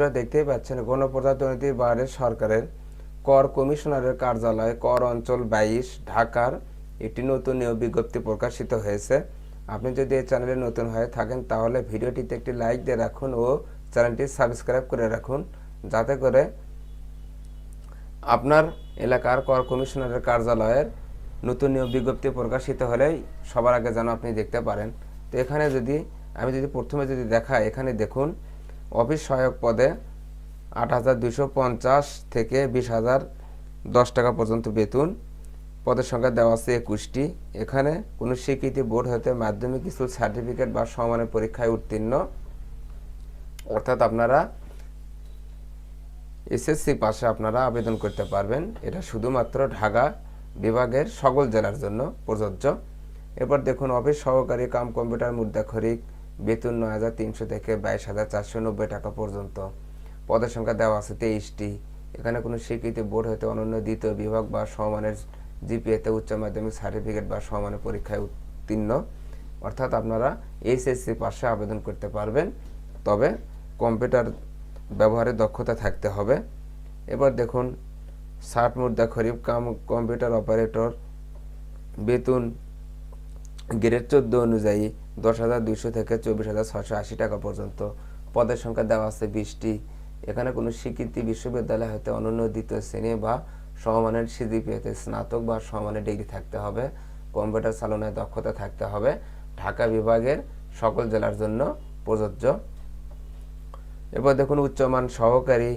বন্ধুরা দেখতেই পাচ্ছেন, গণপ্রজাতন্ত্রী বাহারের সরকারের কর কমিশনারের কার্যালয়, কর অঞ্চল বাইশ, ঢাকার একটি নতুন নিয়োগ বিজ্ঞপ্তি প্রকাশিত হয়েছে। আপনি যদি এই চ্যানেলে নতুন হয়ে থাকেন, তাহলে ভিডিওটিতে একটি লাইক দিয়ে রাখুন ও চ্যানেলটি সাবস্ক্রাইব করে রাখুন। যাতে করে আপনার এলাকার কর কমিশনারের কার্যালয়ের নতুন নিয়োগ বিজ্ঞপ্তি প্রকাশিত হলেই সবার আগে যেন আপনি দেখতে পারেন। তো এখানে যদি, আমি যদি প্রথমে যদি দেখাই, এখানে দেখুন অফিস সহায়ক পদে আট পঞ্চাশ থেকে বিশ হাজার দশ টাকা পর্যন্ত বেতন। পদের সংখ্যা দেওয়া আছে একুশটি। এখানে কোনো স্বীকৃতি বোর্ড হতে মাধ্যমিক স্কুল সার্টিফিকেট বা সমানের পরীক্ষায় উত্তীর্ণ। অর্থাৎ আপনারা এসএসসি পাশে আপনারা আবেদন করতে পারবেন। এটা শুধুমাত্র ঢাকা বিভাগের সকল জেলার জন্য প্রযোজ্য। এরপর দেখুন, অফিস সহকারী কাম কম্পিউটার মুদ্রাক্ষরিক বেতন নয় হাজার তিনশো থেকে বাইশ হাজার চারশো নব্বই টাকা পর্যন্ত। পদের সংখ্যা দেওয়া আছে তেইশটি। এখানে কোনো স্বীকৃতি বোর্ড হতে অনন্য দ্বিতীয় বিভাগ বা সমমানের জিপিএতে উচ্চ মাধ্যমিক সার্টিফিকেট বা সমমানের পরীক্ষায় উত্তীর্ণ। অর্থাৎ আপনারা এইচএসসি পাশে আবেদন করতে পারবেন। তবে কম্পিউটার ব্যবহারে দক্ষতা থাকতে হবে। এবার দেখুন ষাট মুদ্রা খরিফ কাম কম্পিউটার অপারেটর। বেতন গ্রেড চোদ্দ অনুযায়ী দশ হাজার দুইশো থেকে চব্বিশ হাজার ছশো আশি টাকা পর্যন্ত। পদের সংখ্যা দেওয়া আছে বিশটি। এখানে কোনো স্বীকৃতি বিশ্ববিদ্যালয় হতে অনন্য দ্বিতীয় শ্রেণি বা সমমানের সিজিপিএতে স্নাতক বা সমমানের ডিগ্রি থাকতে হবে। কম্পিউটার চালনায় দক্ষতা থাকতে হবে। ঢাকা বিভাগের সকল জেলার জন্য প্রযোজ্য। এরপর দেখুন উচ্চমান সহকারী।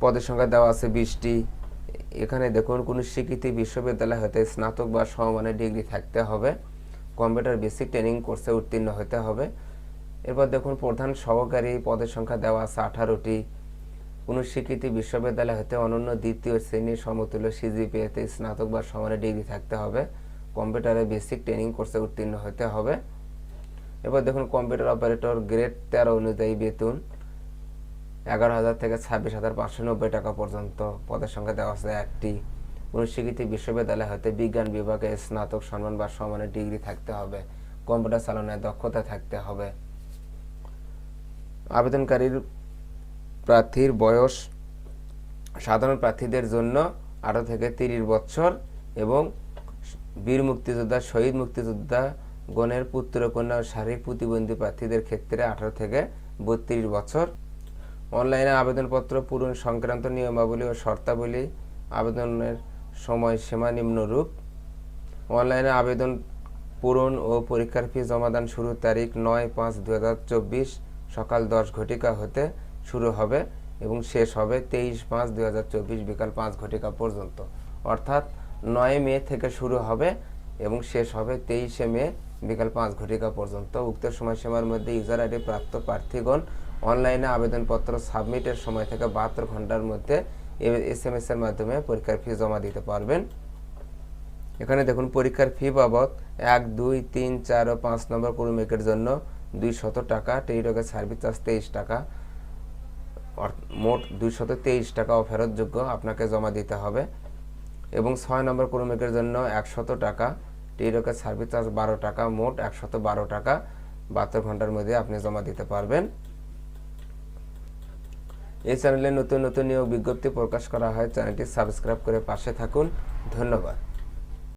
পদের সংখ্যা দেওয়া আছে বিশটি। এখানে দেখুন কোনো স্বীকৃতি বিশ্ববিদ্যালয় হতে স্নাতক বা সমমানের ডিগ্রি থাকতে হবে। কম্পিউটার বেসিক ট্রেনিং কোর্সে উত্তীর্ণ হতে হবে। এরপর দেখুন, প্রধান সহকারী পদের সংখ্যা দেওয়া আছে আঠারোটি। কোনো স্বীকৃতি বিশ্ববিদ্যালয় হতে অনন্য দ্বিতীয় শ্রেণির সমতুল্য সিজিপিএতে স্নাতক বা সমানের ডিগ্রি থাকতে হবে। কম্পিউটারে বেসিক ট্রেনিং কোর্সে উত্তীর্ণ হতে হবে। এবার দেখুন, কম্পিউটার অপারেটর গ্রেড তেরো অনুযায়ী বেতন এগারো হাজার থেকে ছাব্বিশ হাজার পাঁচশো নব্বই টাকা পর্যন্ত। পদের সংখ্যা দেওয়া আছে একটি। স্বীকৃতি বিশ্ববিদ্যালয় হতে বিজ্ঞান বিভাগে স্নাতক সম্মান বা সমানের ডিগ্রি থাকতে হবে। কম্পিউটার চালনায় দক্ষতা থাকতে হবে। আবেদনকারীর প্রার্থীর বয়স সাধারণ প্রার্থীদের জন্য আঠারো থেকে তিরিশ বছর এবং বীর মুক্তিযোদ্ধা, শহীদ মুক্তিযোদ্ধা গণের পুত্র কন্যা শারীরিক প্রতিবন্ধী প্রার্থীদের ক্ষেত্রে আঠারো থেকে বত্রিশ বছর। অনলাইনে আবেদনপত্র, পূরণ সংক্রান্ত নিয়মাবলী ও শর্তাবলী আবেদনের সময়সীমা নিম্নরূপ অনলাইনে আবেদন পূরণ ও পরীক্ষার ফি জমাদান শুরুর তারিখ নয় পাঁচ দু সকাল দশ ঘটিকা হতে শুরু হবে এবং শেষ হবে তেইশ পাঁচ দু বিকাল পাঁচ ঘটিকা পর্যন্ত। অর্থাৎ নয় মে থেকে শুরু হবে এবং শেষ হবে তেইশে মে বিকাল পাঁচ ঘটিকা পর্যন্ত। উক্ত সময়সীমার মধ্যে ইউজার আইডি প্রাপ্ত প্রার্থীগণ অনলাইনে আবেদনপত্র সাবমিটের সময় থেকে বাহাত্তর ঘণ্টার মধ্যে এস এম এস এর মাধ্যমে পরীক্ষার ফি জমা দিতে পারবেন। এখানে দেখুন, পরীক্ষার ফি বাবদ এক, দুই, তিন, চার ও পাঁচ নম্বর কর্মীকের জন্য দুই শত টাকা টেলিটকের সার্ভিস চার্জ তেইশ টাকা। মোট দুইশত তেইশ টাকা ফেরতযোগ্য আপনাকে জমা দিতে হবে। এবং ছয় নম্বর কর্মীকের জন্য একশত টাকা টেলিটকের সার্ভিস চার্জ বারো টাকা, মোট একশত বারো টাকা বাহাত্তর ঘণ্টার মধ্যে আপনি জমা দিতে পারবেন। এই চ্যানেলে নতুন নতুন নিয়োগ বিজ্ঞপ্তি প্রকাশ করা হয়, চ্যানেলটি সাবস্ক্রাইব করে পাশে থাকুন। ধন্যবাদ।